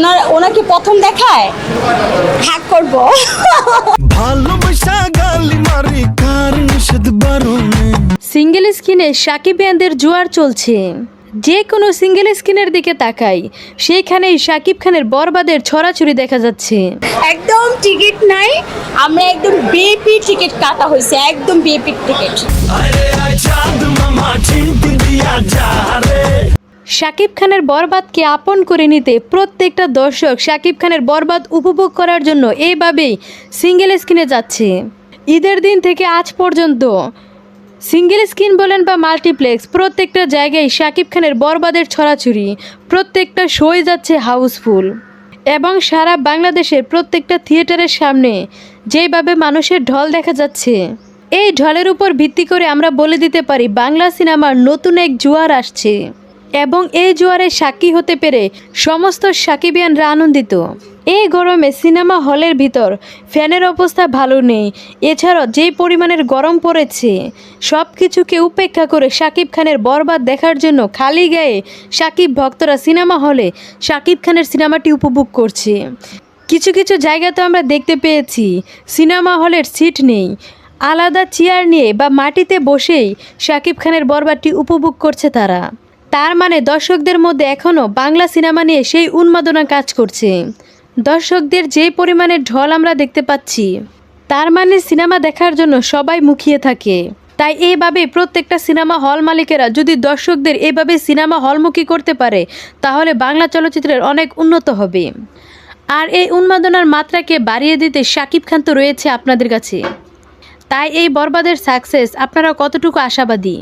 ওনার ওনাকে প্রথম দেখায়? হ্যাক করব। ভালোবাসা গালি মারি কার নিষেধ বারণে? সিঙ্গেল স্ক্রিনে সাকিবিয়ানদের জোয়ার চলছে। যে কোনো সিঙ্গেল স্ক্রিনের দিকে তাকাই সেইখানেই সাকিব খানের বরবাদের ছড়াছড়ি দেখা যাচ্ছে। একদম টিকিট নাই আমরা একদম বিএপি টিকিট কাটা হয়েছে একদম বিএপি টিকিট। শাকিব খানের বরবাদকে আপন করে নিতে প্রত্যেকটা দর্শক শাকিব খানের বরবাদ উপভোগ করার জন্য এইভাবেই সিঙ্গেল স্ক্রিনে যাচ্ছে। ঈদের দিন থেকে আজ পর্যন্ত সিঙ্গেল স্ক্রিন বলেন বা মাল্টিপ্লেক্স, প্রত্যেকটা জায়গায় শাকিব খানের বরবাদের ছড়াছড়ি, প্রত্যেকটা শোয় যাচ্ছে হাউসফুল এবং সারা বাংলাদেশের প্রত্যেকটা থিয়েটারের সামনে যেভাবে মানুষের ঢল দেখা যাচ্ছে। এই ঢলের উপর ভিত্তি করে আমরা বলে দিতে পারি, বাংলা সিনেমার নতুন এক জোয়ার আসছে। এবং এই জোয়ারে সাক্ষী হতে পেরে সমস্ত সাকিবিয়ানরা আনন্দিত। এই গরমে সিনেমা হলের ভিতর ফ্যানের অবস্থা ভালো নেই। এছাড়াও যে পরিমাণের গরম পড়েছে সব কিছুকে উপেক্ষা করে শাকিব খানের বরবাদ দেখার জন্য খালি গায়ে সাকিব ভক্তরা সিনেমা হলে শাকিব খানের সিনেমাটি উপভোগ করছে। কিছু কিছু জায়গা তো আমরা দেখতে পেয়েছি, সিনেমা হলের সিট নেই। আলাদা চেয়ার নিয়ে বা মাটিতে বসেই শাকিব খানের বরবাদটি উপভোগ করছে তারা। তার মানে দর্শকদের মধ্যে এখনও বাংলা সিনেমা নিয়ে সেই উন্মাদনা কাজ করছে। দর্শকদের যে পরিমাণে ঢল আমরা দেখতে পাচ্ছি, তার মানে সিনেমা দেখার জন্য সবাই মুখিয়ে থাকে। তাই এইভাবে প্রত্যেকটা সিনেমা হল মালিকেরা যদি দর্শকদের এভাবে সিনেমা হলমুখী করতে পারে, তাহলে বাংলা চলচ্চিত্রের অনেক উন্নত হবে। আর এই উন্মাদনার মাত্রাকে বাড়িয়ে দিতে শাকিব খান তো রয়েছে আপনাদের কাছে। তাই এই বরবাদের সাকসেস আপনারা কতটুকু আশাবাদী?